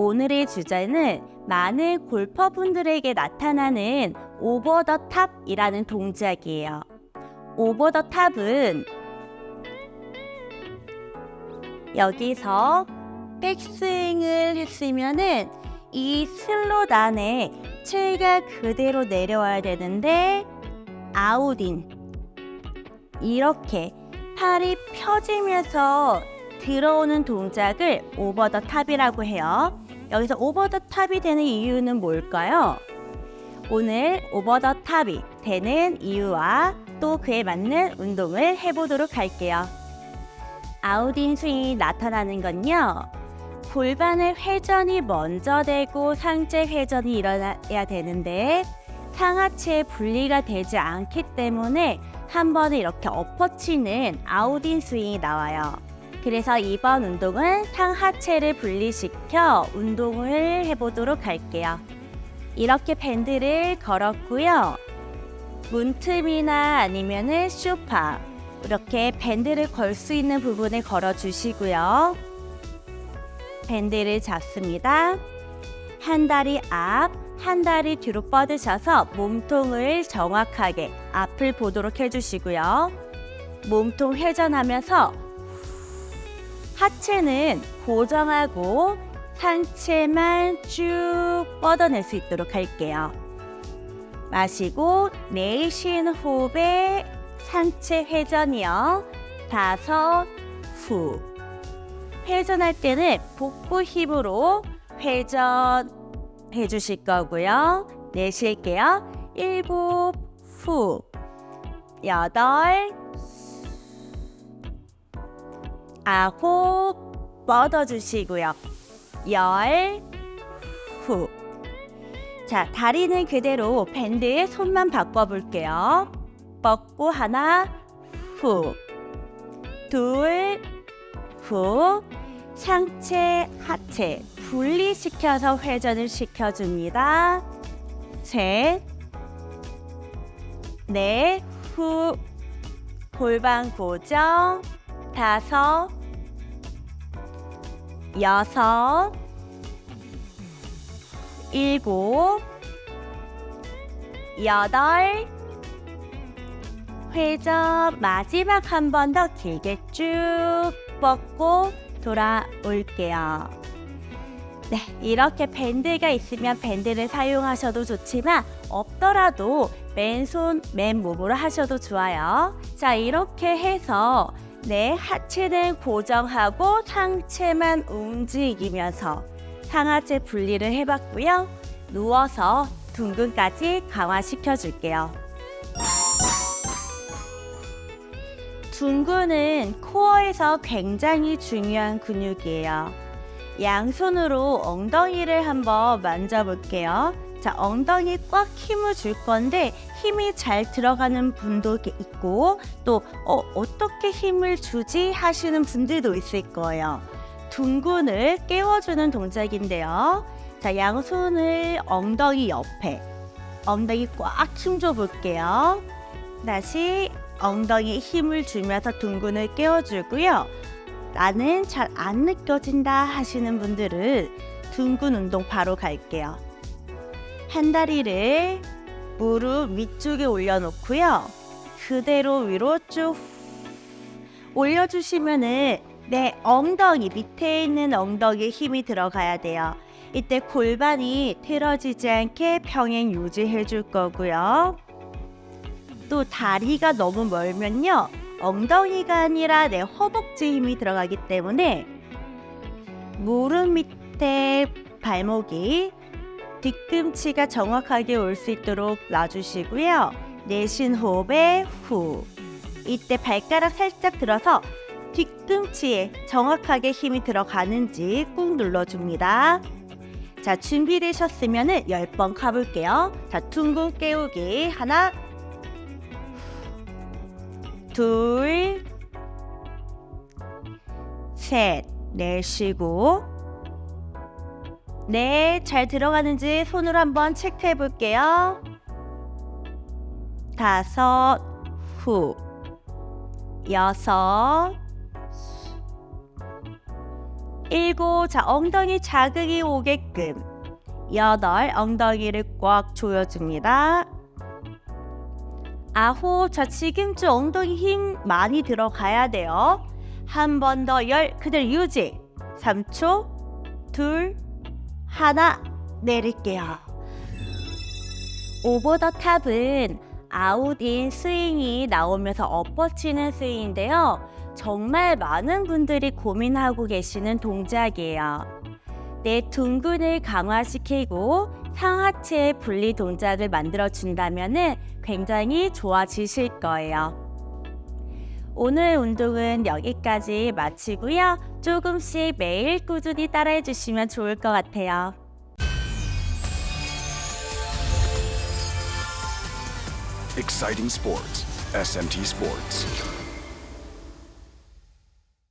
오늘의 주제는 많은 골퍼분들에게 나타나는 오버 더 탑이라는 동작이에요. 오버 더 탑은 여기서 백스윙을 했으면은 이 슬롯 안에 채가 그대로 내려와야 되는데 아웃인 이렇게 팔이 펴지면서 들어오는 동작을 오버 더 탑이라고 해요. 여기서 오버 더 탑이 되는 이유는 뭘까요? 오늘 오버 더 탑이 되는 이유와 또 그에 맞는 운동을 해보도록 할게요. 아웃인 스윙이 나타나는 건요. 골반의 회전이 먼저 되고 상체 회전이 일어나야 되는데 상하체 분리가 되지 않기 때문에 한 번에 이렇게 엎어치는 아웃인 스윙이 나와요. 그래서 이번 운동은 상하체를 분리시켜 운동을 해보도록 할게요. 이렇게 밴드를 걸었고요. 문틈이나 아니면은 쇼파 이렇게 밴드를 걸 수 있는 부분에 걸어 주시고요. 밴드를 잡습니다. 한 다리 앞, 한 다리 뒤로 뻗으셔서 몸통을 정확하게 앞을 보도록 해주시고요. 몸통 회전하면서 하체는 고정하고 상체만 쭉 뻗어낼 수 있도록 할게요. 마시고 내쉬는 호흡에 상체 회전이요. 다섯, 후. 회전할 때는 복부 힘으로 회전 해주실 거고요. 내쉴게요. 일곱, 후. 여덟, 아홉, 뻗어주시고요. 열, 후. 자, 다리는 그대로 밴드에 손만 바꿔볼게요. 뻗고 하나, 후. 둘, 후. 상체, 하체 분리시켜서 회전을 시켜줍니다. 셋, 넷, 후. 골반 고정. 다섯, 여섯, 일곱, 여덟, 회전 마지막 한 번 더 길게 쭉 뻗고 돌아올게요. 네, 이렇게 밴드가 있으면 밴드를 사용하셔도 좋지만 없더라도 맨손, 맨몸으로 하셔도 좋아요. 자, 이렇게 해서 네, 하체는 고정하고 상체만 움직이면서 상하체 분리를 해봤고요. 누워서 둥근까지 강화시켜 줄게요. 둥근은 코어에서 굉장히 중요한 근육이에요. 양손으로 엉덩이를 한번 만져볼게요. 자, 엉덩이 꽉 힘을 줄 건데 힘이 잘 들어가는 분도 있고 또 어, 어떻게 힘을 주지 하시는 분들도 있을 거예요. 둥근을 깨워주는 동작인데요. 자, 양손을 엉덩이 옆에 엉덩이 꽉 힘줘 볼게요. 다시 엉덩이에 힘을 주면서 둥근을 깨워주고요. 나는 잘 안 느껴진다 하시는 분들은 둥근 운동 바로 갈게요. 한 다리를 무릎 위쪽에 올려놓고요. 그대로 위로 쭉 올려주시면은 내 엉덩이 밑에 있는 엉덩이에 힘이 들어가야 돼요. 이때 골반이 틀어지지 않게 평행 유지해 줄 거고요. 또 다리가 너무 멀면요. 엉덩이가 아니라 내 허벅지 힘이 들어가기 때문에 무릎 밑에 발목이 뒤꿈치가 정확하게 올 수 있도록 놔주시고요. 내쉬는 호흡에 후. 이때 발가락 살짝 들어서 뒤꿈치에 정확하게 힘이 들어가는지 꾹 눌러줍니다. 자, 준비되셨으면 10번 가볼게요. 자, 둥근 깨우기. 하나, 둘, 셋, 내쉬고 네, 잘 들어가는지 손으로 한번 체크해 볼게요. 다섯, 후, 여섯, 일곱, 자 엉덩이 자극이 오게끔. 여덟, 엉덩이를 꽉 조여줍니다. 아홉, 자 지금쯤 엉덩이 힘 많이 들어가야 돼요. 한 번 더 열, 그대로 유지. 3초, 둘, 하나, 내릴게요. 오버 더 탑은 아웃인 스윙이 나오면서 엎어치는 스윙인데요. 정말 많은 분들이 고민하고 계시는 동작이에요. 내 둥근을 강화시키고 상하체 분리 동작을 만들어 준다면 굉장히 좋아지실 거예요. 오늘 운동은 여기까지 마치고요. 조금씩 매일 꾸준히 따라해 주시면 좋을 것 같아요. Exciting. SMT Sports.